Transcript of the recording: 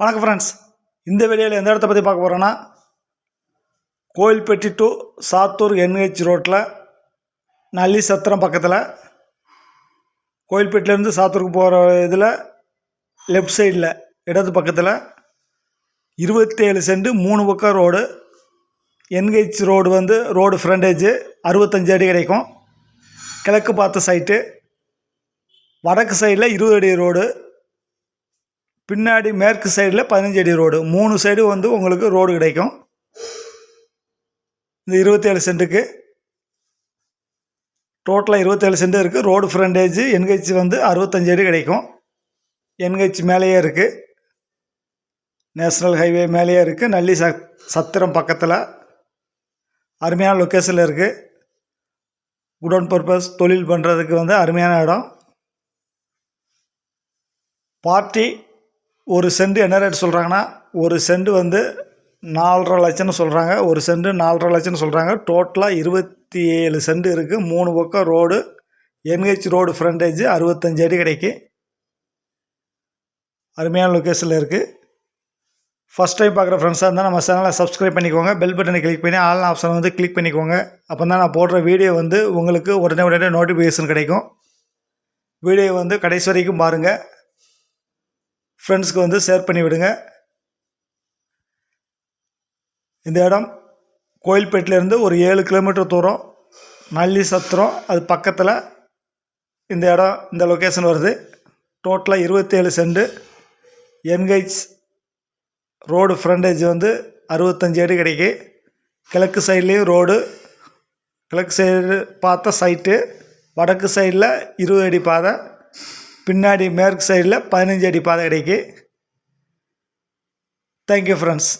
வணக்கம் ஃப்ரெண்ட்ஸ் இந்த வெளியில் எந்த இடத்த பற்றி பார்க்க போகிறோன்னா கோயில்பட்டி டு சாத்தூர் என்ஹெச் ரோட்டில் நல்லி சத்திரம் பக்கத்தில் கோயில்பேட்டிலேருந்து சாத்தூருக்கு போகிற இதில் லெஃப்ட் சைடில் இடது பக்கத்தில் இருபத்தேழு சென்ட் மூணு பக்கம் ரோடு என்ஹெச் ரோடு வந்து ரோடு ஃப்ரண்டேஜு அறுபத்தஞ்சு அடி கிடைக்கும். கிழக்கு பார்த்த சைட்டு வடக்கு சைடில் இருபது அடி ரோடு பின்னாடி மேற்கு சைடில் பதினஞ்சு அடி ரோடு. மூணு சைடு வந்து உங்களுக்கு ரோடு கிடைக்கும். இந்த இருபத்தேழு சென்ட்டுக்கு. டோட்டலாக இருபத்தேழு சென்ட் இருக்குது ரோடு ஃப்ரண்டேஜ் என்ஹெச் வந்து அறுபத்தஞ்சு அடி கிடைக்கும். என்ஹெச் மேலேயே இருக்குது நேஷ்னல் ஹைவே மேலேயே இருக்குது நல்லி ச சத்திரம் பக்கத்தில். அருமையான லொக்கேஷனில் இருக்குது குடோன் பர்பஸ் தொழில் பண்ணுறதுக்கு வந்து அருமையான இடம். பார்ட்டி ஒரு சென்ட் என்ன ரேட் சொல்கிறாங்கன்னா ஒரு சென்ட் வந்து நாலரை லட்சம்னு சொல்கிறாங்க ஒரு சென்ட் நாலரை லட்சம்னு சொல்கிறாங்க டோட்டலாக இருபத்தி ஏழு சென்ட் இருக்குது மூணு பக்கம் ரோடு என்ஹெச் ரோடு ஃப்ரண்டேஜ் அறுபத்தஞ்சு அடி கிடைக்கும் அருமையான லொக்கேஷனில் இருக்குது ஃபஸ்ட் டைம் பார்க்குற ஃப்ரெண்ட்ஸாக இருந்தால் நம்ம சேனலை சப்ஸ்கிரைப் பண்ணிக்கோங்க. பெல் பட்டனை கிளிக் பண்ணி ஆல் ஆப்ஷன் வந்து கிளிக் பண்ணிக்கோங்க. அப்போ தான் நான் போடுற வீடியோ வந்து உங்களுக்கு உடனே உடனே நோட்டிஃபிகேஷன் கிடைக்கும். வீடியோ வந்து கடைசி வரைக்கும் பாருங்கள் ஃப்ரெண்ட்ஸ்க்கு வந்து ஷேர் பண்ணி விடுங்க. இந்த இடம் கோயில்பேட்டிலேருந்து ஒரு ஏழு கிலோமீட்டர் தூரம். நல்லி சத்திரம் அது பக்கத்தில் இந்த இடம் இந்த லொக்கேஷன் வருது. டோட்டலாக இருபத்தேழு செண்டு என்கேஜ் ரோடு ஃப்ரண்டேஜ் வந்து அறுபத்தஞ்சு அடி கிடைக்கு. கிழக்கு சைட்லேயும் ரோடு கிழக்கு சைடு பார்த்த சைட்டு வடக்கு சைடில் இருபது அடி பாதை. பின்னாடி மேற்கு சைடில் பதினஞ்சு அடி பாதை கிடைக்கு. Thank you friends